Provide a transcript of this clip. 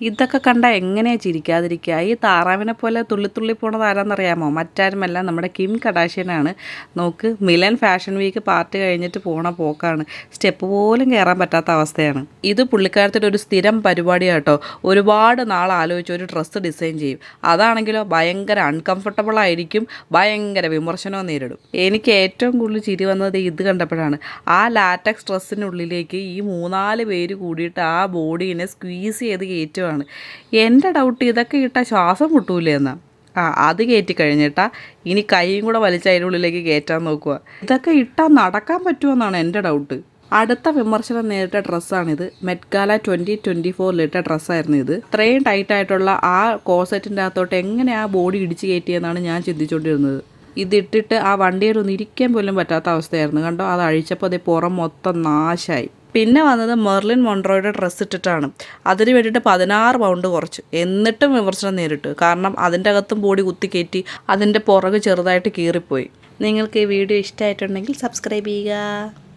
ഇതൊക്കെ കണ്ട എങ്ങനെയാണ് ചിരിക്കാതിരിക്കുക? ഈ താറാവിനെ പോലെ തുള്ളിത്തുള്ളി പോണത് ആരാന്നറിയാമോ? മറ്റാരുമല്ല നമ്മുടെ കിം കടാഷ്യനാണ്. നോക്ക് മിലൻ ഫാഷൻ വീക്ക് പാർട്ടി കഴിഞ്ഞിട്ട് പോണ പോക്കാണ്. സ്റ്റെപ്പ് പോലും കയറാൻ പറ്റാത്ത അവസ്ഥയാണ്. ഇത് പുള്ളിക്കാരത്തിന്റെ ഒരു സ്ഥിരം പരിപാടി കേട്ടോ. ഒരുപാട് നാൾ ആലോചിച്ച് ഒരു ഡ്രസ്സ് ഡിസൈൻ ചെയ്യും. അതാണെങ്കിലോ ഭയങ്കര അൺകംഫർട്ടബിൾ ആയിരിക്കും ഭയങ്കര വിമർശനവും നേരിടും. എനിക്ക് ഏറ്റവും കൂടുതൽ ചിരി വന്നത് ഇത് കണ്ടപ്പോഴാണ്. ആ ലാറ്റക്സ് ഡ്രസ്സിനുള്ളിലേക്ക് ഈ മൂന്നാൽ പേര് കൂടിയിട്ട് ആ ബോഡീനെ സ്ക്വീസ് ചെയ്ത് കയറ്റുവാണ് എന്റെ ഡൗട്ട് ഇതൊക്കെ ഇട്ടാൽ ശ്വാസം മുട്ടൂലേ എന്നാ. ആ അത് കയറ്റി കഴിഞ്ഞിട്ടാ ഇനി കൈയും കൂടെ വലിച്ച് അതിന്റെ ഉള്ളിലേക്ക് കയറ്റാൻ നോക്കുക ഇതൊക്കെ ഇട്ടാൽ നടക്കാൻ പറ്റുമെന്നാണ് എന്റെ ഡൗട്ട് അടുത്ത വിമർശനം നേരിട്ട ഡ്രസ്സാണിത്. മെറ്റ്ഗാല ട്വന്റി ട്വന്റി ഫോറിലിട്ട ഡ്രസ്സായിരുന്നു ഇത്. ഇത്രയും ടൈറ്റ് ആയിട്ടുള്ള ആ കോസെറ്റിന്റെ അകത്തോട്ട് എങ്ങനെ ആ ബോഡി ഇടിച്ച് കയറ്റിയെന്നാണ് ഞാൻ ചിന്തിച്ചുകൊണ്ടിരുന്നത് ഇതിട്ടിട്ട് ആ വണ്ടിയിലൊന്നും ഇരിക്കാൻ പോലും പറ്റാത്ത അവസ്ഥയായിരുന്നു. കണ്ടോ? അത് അഴിച്ചപ്പോൾ അതേ പുറം മൊത്തം നാശമായി പിന്നെ വന്നത് മെർലിൻ മൊൺട്രോയുടെ ഡ്രസ്സ് ഇട്ടിട്ടാണ്. അതിന് വേണ്ടിയിട്ട് പതിനാറ് പൗണ്ട് കുറച്ചു. എന്നിട്ടും വിമർശനം നേരിട്ടു. കാരണം അതിന്റെ അകത്തും ബോഡി കുത്തി കുത്തിക്കയറ്റി അതിന്റെ പുറക് ചെറുതായിട്ട് കീറിപ്പോയി. നിങ്ങൾക്ക് ഈ വീഡിയോ ഇഷ്ടമായിട്ടുണ്ടെങ്കിൽ സബ്സ്ക്രൈബ് ചെയ്യുക.